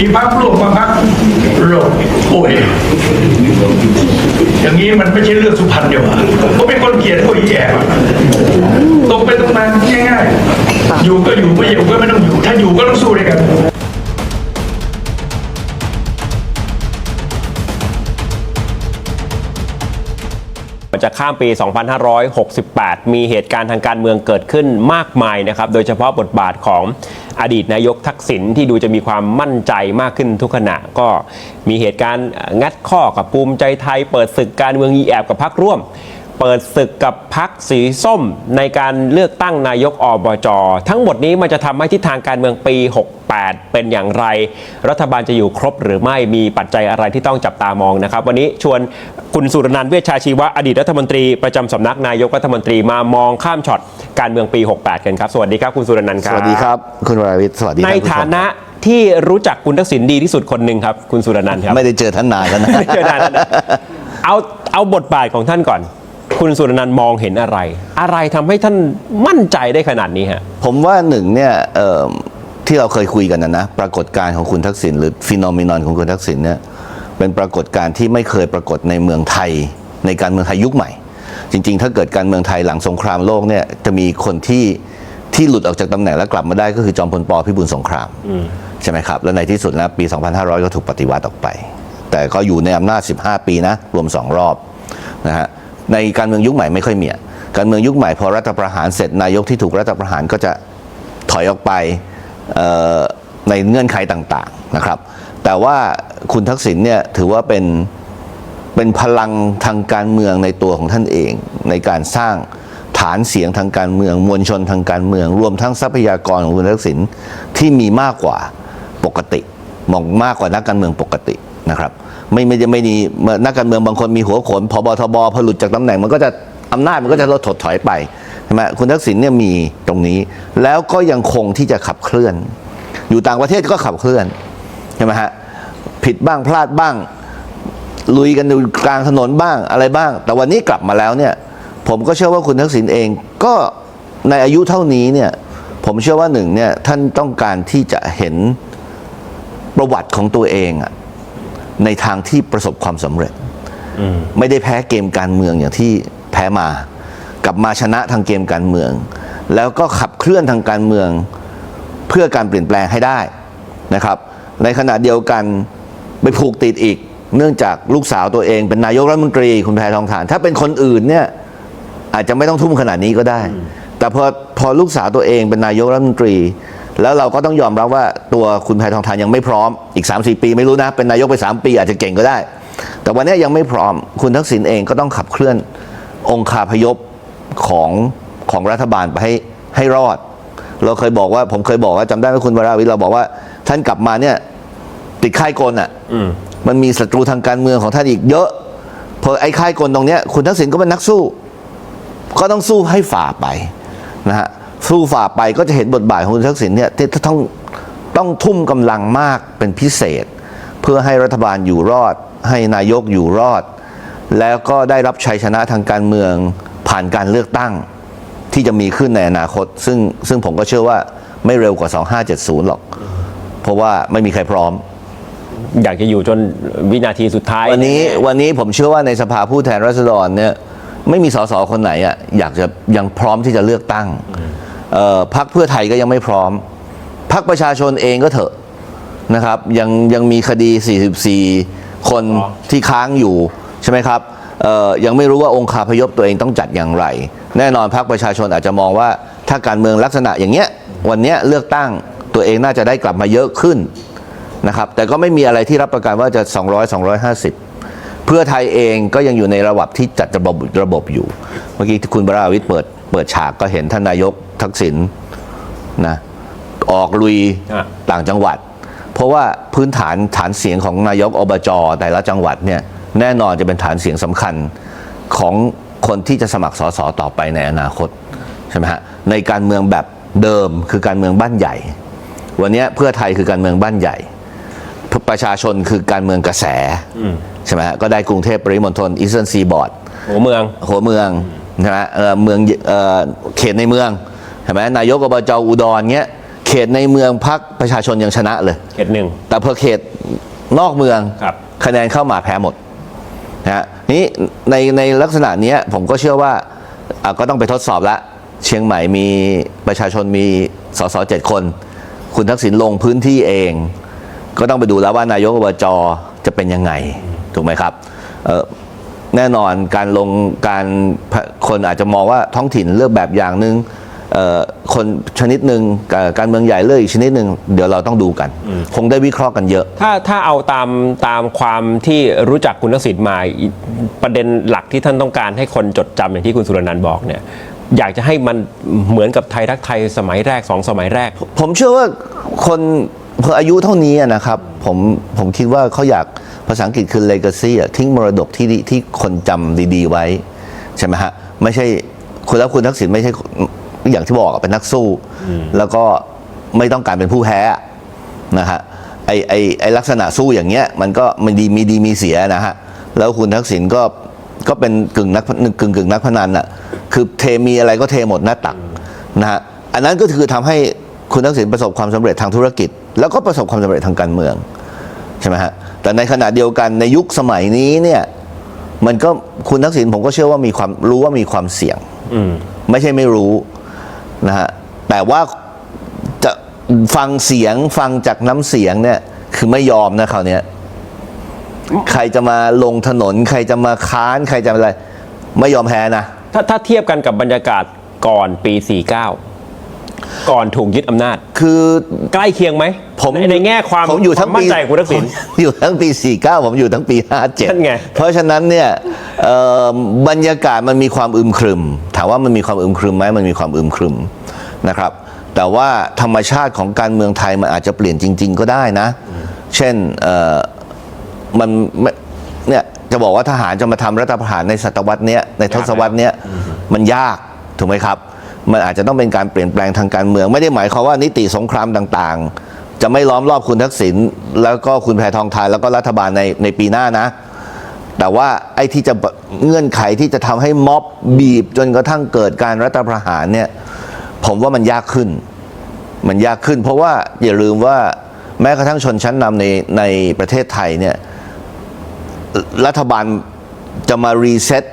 อีพักร่วมมาพักโลกโอ้ยอย่างนี้มันไม่ใช่เรื่องสุพรรณเดียวก็เป็นคนเกลียดพวกอีแอบตรงไปตรงมาง่ายๆอยู่ก็อยู่ไม่อยู่ก็ไม่ต้องอยู่ ถ้าอยู่ก็ต้องสู้ด้วยกัน จะข้ามปี 2568 มีเหตุการณ์ทางการเมืองเกิดขึ้นมากมายนะครับ โดยเฉพาะบทบาทของอดีตนายกทักษิณที่ดูจะมีความมั่นใจมากขึ้นทุกขณะ ก็มีเหตุการณ์งัดข้อกับภูมิใจไทย เปิดศึกการเมืองอีแอบกับพักร่วม เปิดศึกกับพักสีส้มในการเลือกตั้งนายกอบจทั้งหมดนี้มันจะทำให้ทิศทางการเมืองปี 68เป็นอย่างไร รัฐบาลจะอยู่ครบหรือไม่มีปัจจัยอะไรที่ต้องจับตามองนะครับ วันนี้ชวนคุณสุรนันท์เวชชาชีวะอดีตรัฐมนตรีประจำสำนักนายกรัฐมนตรีมามองข้ามช็อตการเมืองปี 68 กันครับ สวัสดีครับคุณสุรนันท์คสรับวัสดีครับคุณวราวิทย์สวัสดีในท่ผู้ชมฐานะที่รู้จักคุณทักษิณดีที่สุดคนหนึ่งครับ คุณสุรนันท์ครับไม่ได้เจอท่านนานแล้วนะไม่เจอนานแล้วนะเอาเอาบทบาทของท่านก่อน คุณสุรนันท์มองเห็นอะไร อะไรทำให้ท่านมั่นใจได้ขนาดนี้ฮะผมว่าหนึ่งเนี่ยเอ่อ ที่เราเคยคุยกันนะนะปรากฏการณ์ของคุณทักษิณหรือฟิโนมินอนของคุณทักษิณเนี่ยเป็นปรากฏการณ์ที่ไม่เคยปรากฏในเมืองไทย ในการเมืองไทยยุคใหม่ จริง ๆ ถ้าเกิดการเมืองไทยหลังสงครามโลกเนี่ยจะมีคนที่ที่หลุดออกจากตำแหน่งแล้วกลับมาได้ก็คือจอมพลปพิบูลสงครามใช่ไหมครับ แล้วในที่สุดแล้วปี 2500 ก็ถูกปฏิวัติออกไป แต่ก็อยู่ในอำนาจ 15 ปีนะ รวม 2 รอบนะฮะในการเมืองยุคใหม่ไม่ค่อยมีการเมืองยุคใหม่พอรัฐประหารเสร็จนายกที่ถูกรัฐประหารก็จะถอยออกไป ในเงื่อนไขต่างๆนะครับ แต่ว่าคุณทักษิณเนี่ยถือว่าเป็นเป็นพลังทางการเมืองในตัวของท่านเอง ในการสร้างฐานเสียงทางการเมือง มวลชนทางการเมือง รวมทั้งทรัพยากรของคุณทักษิณที่มีมากกว่าปกติมองมากกว่านักการเมืองปกตินะครับไม่ไม่จะไม่มีนักการเมืองบางคนมีหัวโขนพบทบพอหลุดจากตำแหน่งมันก็จะอำนาจมันก็จะลดถดถอยไป ช่ไหมคุณทักษิณเนี่ยมีตรงนี้ แล้วก็ยังคงที่จะขับเคลื่อน อยู่ต่างประเทศก็ขับเคลื่อนใช่ไหมฮะผิดบ้างพลาดบ้าง ลุยกันอยู่กลางถนนบ้างอะไรบ้าง แต่วันนี้กลับมาแล้วเนี่ยผมก็เชื่อว่าคุณทักษิณเองก็ในอายุเท่านี้เนี่ยผมเชื่อว่าหนึ่งเนี่ยท่านต้องการที่จะเห็นประวัติของตัวเองอะในทางที่ประสบความสำเร็จไม่ได้แพ้เกมการเมืองอย่างที่แพ้มา กลับมาชนะทางเกมการเมือง แล้วก็ขับเคลื่อนทางการเมืองเพื่อการเปลี่ยนแปลงให้ได้นะครับ ในขณะเดียวกันไปผูกติดอีก เนื่องจากลูกสาวตัวเองเป็นนายกรัฐมนตรีคุณแพทองทาน ถ้าเป็นคนอื่นเนี่ยอาจจะไม่ต้องทุ่มขนาดนี้ก็ได้ แต่พอพอลูกสาวตัวเองเป็นนายกรัฐมนตรี แล้วเราก็ต้องยอมรับว่าตัวคุณแพทองทานยังไม่พร้อมอีก 3-4 ปีไม่รู้นะ เป็นนายกไป 3 ปีอาจจะเก่งก็ได้ แต่วันนี้ยังไม่พร้อมคุณทักษิณเองก็ต้องขับเคลื่อนองคาพยพ ของของรัฐบาลไปให้ให้รอด เราเคยบอกว่าผมเคยบอกว่าจำได้ไหมคุณวราวิทย์เราบอกว่า ท่านกลับมาเนี่ย ติดค่ายกลอะมันมีศัตรูทางการเมืองของท่านอีกเยอะพอไอ้ค่ายกลตรงเนี้ยคุณทักษิณก็เป็นนักสู้ ก็ต้องสู้ให้ฝ่าไปนะฮะสู้ฝ่าไปก็จะเห็นบทบาทของคุณทักษิณเนี่ยที่ต้องต้องทุ่มกำลังมากเป็นพิเศษ เพื่อให้รัฐบาลอยู่รอด ให้นายกอยู่รอด แล้วก็ได้รับชัยชนะทางการเมือง ผ่านการเลือกตั้งที่จะมีขึ้นในอนาคต ซึ่งซึ่งผมก็เชื่อว่าไม่เร็วกว่า 2570 หรอก เพราะว่าไม่มีใครพร้อม อยากจะอยู่จนวินาทีสุดท้าย วันนี้วันนี้ผมเชื่อว่าในสภาผู้แทนราษฎรเนี่ยไม่มีสสคนไหนอะอยากจะยังพร้อมที่จะเลือกตั้งเอ่อพักเพื่อไทยก็ยังไม่พร้อมพักประชาชนเองก็เถอะนะครับ ยังยังมีคดี 44 คนที่ค้างอยู่ใช่ไหมครับเอ่อ ยังไม่รู้ว่าองค์คาพยพตัวเองต้องจัดอย่างไร แน่นอนพักประชาชนอาจจะมองว่า ถ้าการเมืองลักษณะอย่างเงี้ยวันเนี้ยเลือกตั้งตัวเองน่าจะได้กลับมาเยอะขึ้นนะครับแต่ก็ไม่มีอะไรที่รับประกันว่าจะ 200 250 เพื่อไทยเองก็ยังอยู่ในระดับที่จัดระบบระบบอยู่ เมื่อกี้ที่คุณบราวิทย์เปิดเปิดฉากก็เห็นท่านนายกทักษิณนะออกลุยอะต่างจังหวัด เพราะว่าพื้นฐานฐานเสียงของนายกอบจแต่ละจังหวัดเนี่ย แน่นอนจะเป็นฐานเสียงสำคัญของคนที่จะสมัครสสต่อไปในอนาคตใช่ไหมฮะในการเมืองแบบเดิมคือการเมืองบ้านใหญ่ วันนี้เพื่อไทยคือการเมืองบ้านใหญ่ ประชาชนคือการเมืองกระแสใช่ไหมฮะก็ได้กรุงเทพปริมณฑลอีสเทิร์นซีบอร์ดหัวเมืองหัวเมืองใช่ไหมเอ่อเมืองเอ่อเขตในเมืองใช่ไหมนายกอบจอุดรเงี้ยเขเขตในเมืองพักประชาชนยังชนะเลย เขตหนึ่งแต่พอเขตนอกเมืองครับคะแนนเข้ามาแพ้หมด นะฮะนี้ในในลักษณะเนี้ยผมก็เชื่อว่าก็ต้องไปทดสอบละ เชียงใหม่มีประชาชนมีสสเจ็ดคน คุณทักษิณลงพื้นที่เอง ก็ต้องไปดูแล้วว่านายกอบจจะเป็นยังไง ถูกไหมครับแน่นอนการลงการคนอาจจะมองว่าท้องถิ่นเลือกแบบอย่างหนึ่งเอ่อ คนชนิดหนึ่งเอ่อการเมืองใหญ่เลือกอีกชนิดหนึ่งเดี๋ยวเราต้องดูกัน คงได้วิเคราะห์กันเยอะ ถ้าถ้าเอาตามตามความที่รู้จักคุณทักษิณมาอีกประเด็นหลักที่ท่านต้องการให้คนจดจำอย่างที่คุณสุรนันท์บอกเนี่ยอยากจะให้มันเหมือนกับไทยรักไทยสมัยแรกสองสมัยแรก ผมเชื่อว่าคนพออายุเท่านี้อะนะครับผมผมคิดว่าเขาอยากภาษาอังกฤษคือ legacy อะทิ้งมรดกที่ดีที่คนจำดี ๆ ไว้ ใช่ไหมฮะ ไม่ใช่คุณแล้วคุณทักษิณไม่ใช่ อย่างที่บอกอะเป็นนักสู้ แล้วก็ไม่ต้องการเป็นผู้แพ้อะนะฮะไอไอไอลักษณะสู้อย่างเงี้ยมันก็มันดีมีดีมีเสียนะฮะแล้วคุณทักษิณก็ก็เป็นกึ่งนักกึ่งกึ่งนักพนันอะคือเทมีอะไรก็เทหมดหน้าตักนะฮะอันนั้นก็คือทำให้คุณทักษิณประสบความสำเร็จทางธุรกิจ แล้วก็ประสบความสำเร็จทางการเมืองใช่ไหมฮะแต่ในขณะเดียวกันในยุคสมัยนี้เนี่ยมันก็คุณทักษิณผมก็เชื่อว่ามีความรู้ว่ามีความเสี่ยงอืมไม่ใช่ไม่รู้ นะฮะแต่ว่าจะฟังเสียงฟังจากน้ำเสียงเนี่ย คือไม่ยอมนะคราวเนี้ยใครจะมาลงถนน ใครจะมาค้านใครจะอะไร ไม่ยอมแพ้นะ ถ้าถ้าเทียบกันกับบรรยากาศก่อนปี 49 ก่อนถูกยึดอำนาจ คือใกล้เคียงไหมผมในในแง่ความผมอยู่ทั้งความั่ปีนใจของคุณทักษิณผมอยู่ทั้งปี 49 ผมอยู่ทั้งปี 57นั่นไงเพราะฉะนั้นเนี่ยเอ่อ บรรยากาศมันมีความอึมครึม ถามว่ามันมีความอึมครึมไหมมันมีความอึมครึมนะครับ แต่ว่าธรรมชาติของการเมืองไทยมันอาจจะเปลี่ยนจริง ๆ ก็ได้นะ เช่นมันเนี่ยจะบอกว่าทหารจะมาทำรัฐประหารในศตวรรษเนี้ยในทศวรรษเนี้ยมันยากถูกไหมครับ มันอาจจะต้องเป็นการเปลี่ยนแปลงทางการเมือง ไม่ได้หมายความว่านิติสงครามต่าง ๆ จะไม่ล้อมรอบคุณทักษิณแล้วก็คุณแพทองทานแล้วก็รัฐบาลในในปีหน้านะ แต่ว่าไอ้ที่จะเงื่อนไขที่จะทำให้ม็อบบีบจนกระทั่งเกิดการรัฐประหารเนี่ยผมว่ามันยากขึ้น มันยากขึ้น เพราะว่าอย่าลืมว่าแม้กระทั่งชนชั้นนำในในประเทศไทยเนี่ยรัฐบาลจะมารีเซ็ต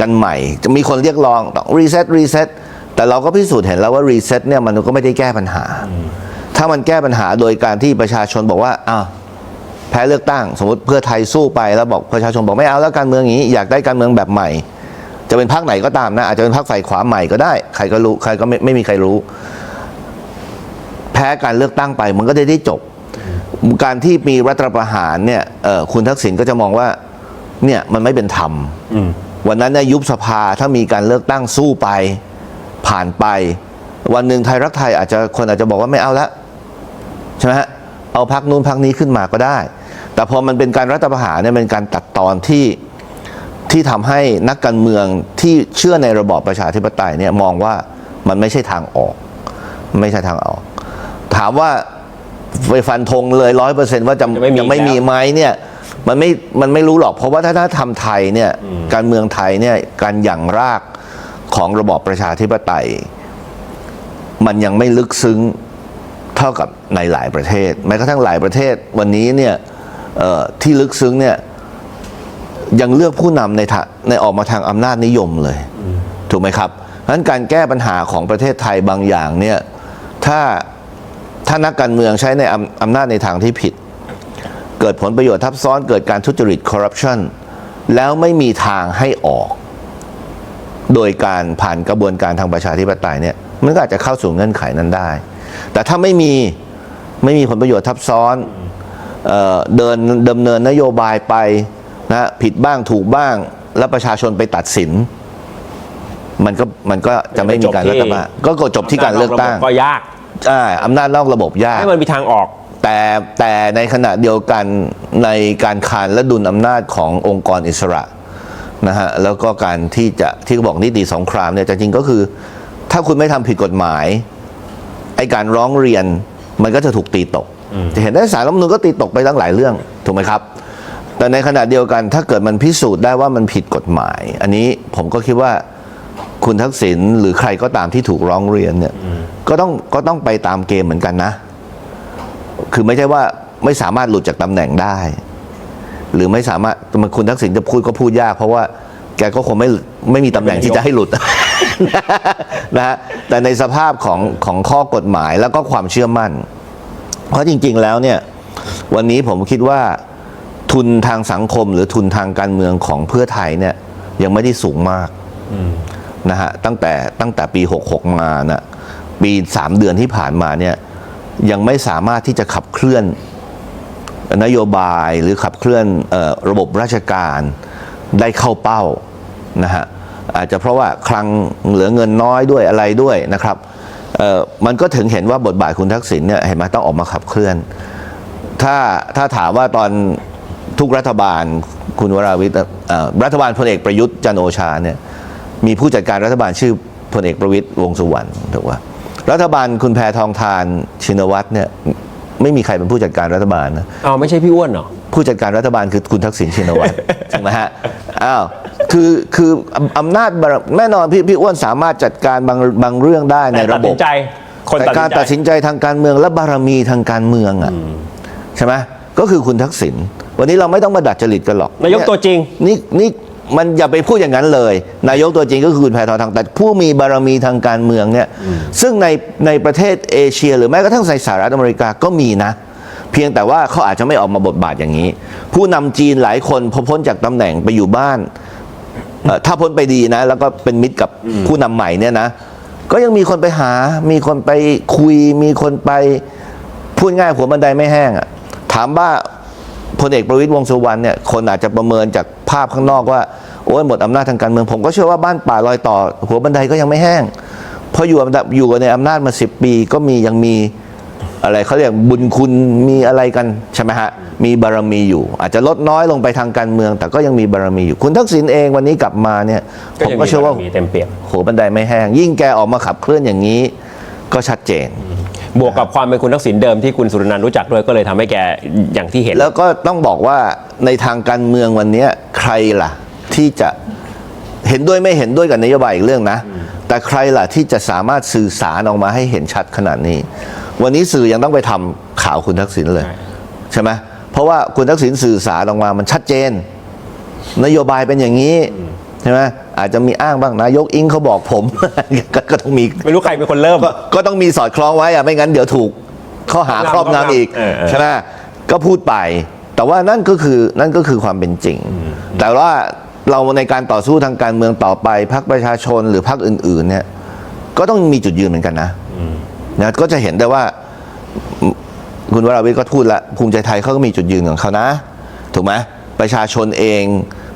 กันใหม่ จะมีคนเรียกร้องต้องรีเซ็ตรีเซ็ตแต่เราก็พิสูจน์เห็นแล้วว่ารีเซ็ตเนี่ยมันก็ไม่ได้แก้ปัญหา ถ้ามันแก้ปัญหาโดยการที่ประชาชนบอกว่าอ้าว แพ้เลือกตั้ง สมมติเพื่อไทยสู้ไปแล้วบอกประชาชนบอกไม่เอาแล้วการเมืองอย่างนี้อยากได้การเมืองแบบใหม่ จะเป็นพรรคไหนก็ตามนะอาจจะเป็นพรรคฝ่ายขวาใหม่ก็ได้ใครก็รู้ใครก็ไม่ไม่มีใครรู้ แพ้การเลือกตั้งไปมันก็ได้ได้จบ การที่มีรัฐประหารเนี่ยคุณทักษิณก็จะมองว่าเนี่ยมันไม่เป็นธรรมวันนั้นเนี่ยยุบสภาถ้ามีการเลือกตั้งสู้ไปผ่านไป วันหนึ่งไทยรักไทยอาจจะคนอาจจะบอกว่าไม่เอาละใช่ไหมฮะเอาพักนู้นพักนี้ขึ้นมาก็ได้ แต่พอมันเป็นการรัฐประหารเนี่ยเป็นการตัดตอนที่ที่ทำให้นักการเมืองที่เชื่อในระบอบประชาธิปไตยเนี่ยมองว่ามันไม่ใช่ทางออก ไม่ใช่ทางออก ถามว่าไปฟันธงเลยร้อยเปอร์เซนต์ว่าจะจะไม่มีจะไม่มีแล้วไหมเนี่ยมันไม่มันไม่รู้หรอก เพราะว่าถ้าถ้าทำไทยเนี่ยการเมืองไทยเนี่ยการหยั่งรากของระบอบประชาธิปไตย มันยังไม่ลึกซึ้งเท่ากับในหลายประเทศ แม้กระทั่งหลายประเทศวันนี้เนี่ยเอ่อ ที่ลึกซึ้งเนี่ยยังเลือกผู้นำในทางในออกมาทางอำนาจนิยมเลย ถูกไหมครับเพราะฉะนั้นการแก้ปัญหาของประเทศไทยบางอย่างเนี่ยถ้าถ้านักการเมืองใช้ในอำอำนาจในทางที่ผิด เกิดผลประโยชน์ทับซ้อนเกิดการทุจริตคอร์รัปชันแล้วไม่มีทางให้ออก โดยการผ่านกระบวนการทางประชาธิปไตยเนี่ยมันก็อาจจะเข้าสู่เงื่อนไขนั้นได้ แต่ถ้าไม่มีไม่มีผลประโยชน์ทับซ้อน เอ่อเดินดำเนินนโยบายไปนะผิดบ้างถูกบ้าง แล้วประชาชนไปตัดสิน มันก็มันก็จะไม่มีการรัฐประหารก็จบที่การเลือกตั้งก็ยากอ่าอำนาจนอกระบบยากให้มันมีทางออก แต่แต่ในขณะเดียวกันในการคานและดุลอำนาจขององค์กรอิสระนะฮะแล้วก็การที่จะที่เขาบอกนิติสงครามเนี่ยแต่จริงก็คือ ถ้าคุณไม่ทำผิดกฎหมายไอการร้องเรียนมันก็จะถูกตีตก จะเห็นได้สารรัฐธรรมนูญก็ตีตกไปตั้งหลายเรื่องถูกไหมครับ แต่ในขณะเดียวกันถ้าเกิดมันพิสูจน์ได้ว่ามันผิดกฎหมาย อันนี้ผมก็คิดว่าคุณทักษิณหรือใครก็ตามที่ถูกร้องเรียนเนี่ยก็ต้องก็ต้องไปตามเกมเหมือนกันนะ คือไม่ใช่ว่าไม่สามารถหลุดจากตำแหน่งได้ หรือไม่สามารถมันคุณทักษิณจะพูดก็พูดยาก เพราะว่าแกก็คงไม่ไม่มีตำแหน่งที่จะให้หลุดนะฮะแต่ในสภาพของของข้อกฎหมายแล้วก็ความเชื่อมั่น เพราะจริง ๆ แล้วเนี่ยวันนี้ผมคิดว่าทุนทางสังคมหรือทุนทางการเมืองของเพื่อไทยเนี่ยยังไม่ได้สูงมากนะฮะตั้งแต่ตั้งแต่ปี 66 มานะปี 3 เดือนที่ผ่านมาเนี่ยยังไม่สามารถที่จะขับเคลื่อนนโยบายหรือขับเคลื่อนเออระบบราชการได้เข้าเป้านะฮะอาจจะเพราะว่าคลังเหลือเงินน้อยด้วยอะไรด้วยนะครับเอ่อ มันก็ถึงเห็นว่าบทบาทคุณทักษิณเนี่ยเห็นไหมต้องออกมาขับเคลื่อน ถ้าถ้าถามว่าตอนทุกรัฐบาลคุณวราวิทย์เอ่อรัฐบาลพลเอกประยุทธ์จันทร์โอชาเนี่ยมีผู้จัดการรัฐบาลชื่อพลเอกประวิตยวงษ์สุวรรณถูกว่ารัฐบาลคุณแพทองทานชินวัตรเนี่ยไม่มีใครเป็นผู้จัดการรัฐบาลนะเอาไม่ใช่พี่อ้วนเหรอผู้จัดการรัฐบาลคือคุณทักษิณชินวัตรถูกไหมฮะอ้าว คือคืออำอำนาจบารแน่นอนพี่พี่อ้วนสามารถจัดการบางบางเรื่องได้ในแต่ระตัดบ สิบนใจคนแต่ตัดการสินใจตัดสินใจทางการเมืองและบารมีทางการเมืองอะใช่ไหมก็คือคุณทักษิณวันนี้เราไม่ต้องมาดัดจริตกันหรอกนายกตัวจริง นี่นี่มันอย่าไปพูดอย่างนั้นเลย นายกตัวจริงก็คือคุณแพทองทานแต่ผู้มีบารมีทางการเมืองเนี่ยซึ่งในในประเทศเอเชีย หรือแม้กระทั่งในสหรัฐอเมริกาก็มีนะ เพียงแต่ว่าเขาอาจจะไม่ออกมาบทบาทอย่างนี้ ผู้นำจีนหลายคนพอพ้นจากตำแหน่งไปอยู่บ้านเอ่อ ถ้าพ้นไปดีนะ แล้วก็เป็นมิตรกับผู้นำใหม่เนี่ยนะ ก็ยังมีคนไปหา มีคนไปคุย มีคนไปพูดง่ายหัวบันไดไม่แห้งอะถามว่าพลเอกประวิตยวงษ์สุวรรณเนี่ยคนอาจจะประเมินจากภาพข้างนอกว่าโอ้ยหมดอำนาจทางการเมืองผมก็เชื่อว่าบ้านป่าลอยต่อ หัวบันไดก็ยังไม่แห้งเพราะอยู่อำนาจอยู่ในอำนาจมาสิบปีก็มียังมี อะไรเขาเรียกบุญคุณมีอะไรกันใช่ไหมฮะมีบารมีอยู่ อาจจะลดน้อยลงไปทางการเมือง แต่ก็ยังมีบารมีอยู่ คุณทักษิณเองวันนี้กลับมาเนี่ยผก็มยังก็มีเชื่อว่ามีเต็มเปี่ยมหัวบันไดไม่แห้ง ยิ่งแกออกมาขับเคลื่อนอย่างนี้ ก็ชัดเจน บวกกับความเป็นคุณทักษิณเดิมที่คุณสุรนันท์รู้จักด้วยก็เลยทำให้แกอย่างที่เห็น แล้วก็ต้องบอกว่าในทางการเมืองวันนี้ใครล่ะ ที่จะเห็นด้วยไม่เห็นด้วยกับนโยบายอีกเรื่องนะ แต่ใครล่ะที่จะสามารถสื่อสารออกมาให้เห็นชัดขนาดนี้ วันนี้สื่อยังต้องไปทำข่าวคุณทักษิณเลยใช่ใช่ไหมเพราะว่าคุณทักษิณสื่อสารออกมามันชัดเจน นโยบายเป็นอย่างนี้ใช่ไหมอาจจะมีอ้างบ้างนายกอิงเขาบอกผม ก็ก็ต้องมีไม่รู้ใครเป็นคนเริ่มก็ก็ต้องมีสอดคล้องไว้อะไม่งั้นเดี๋ยวถูกข้อหาครอบงำอีกเออเออใช่ไหมก็พูดไป แต่ว่านั่นก็คือนั่นก็คือความเป็นจริง แต่ว่าเราในการต่อสู้ทางการเมืองต่อไปพรรคประชาชนหรือพรรคอื่น ๆ เนี่ย ก็ต้องมีจุดยืนเหมือนกันนะ นะก็จะเห็นได้ว่าคุณวราวิทย์ก็พูดละภูมิใจไทยเขาก็มีจุดยืนของเขานะ ถูกไหมประชาชนเอง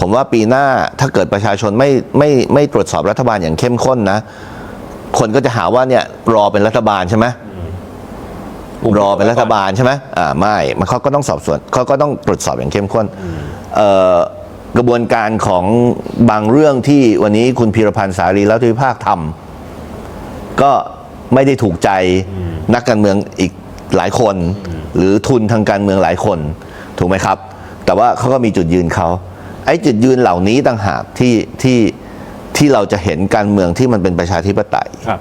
ผมว่าปีหน้าถ้าเกิดประชาชนไม่ไม่ไม่ตรวจสอบรัฐบาลอย่างเข้มข้นนะ คนก็จะหาว่าเนี่ยรอเป็นรัฐบาลใช่ไหมรอเป็นรัฐบาลใช่ไหมอ่าไม่มันเขาก็ต้องสอบสวนเขาก็ต้องตรวจสอบอย่างเข้มข้นเอ่อกระบวนการของบางเรื่องที่วันนี้คุณพีรพันธ์สารีรัฐวิภาคทำก็ ไม่ได้ถูกใจนักการเมืองอีกหลายคน หรือทุนทางการเมืองหลายคน ถูกไหมครับ แต่ว่าเขาก็มีจุดยืนเขาไอ้จุดยืนเหล่านี้ต่างหากที่ที่ที่เราจะเห็นการเมืองที่มันเป็นประชาธิปไตยครับ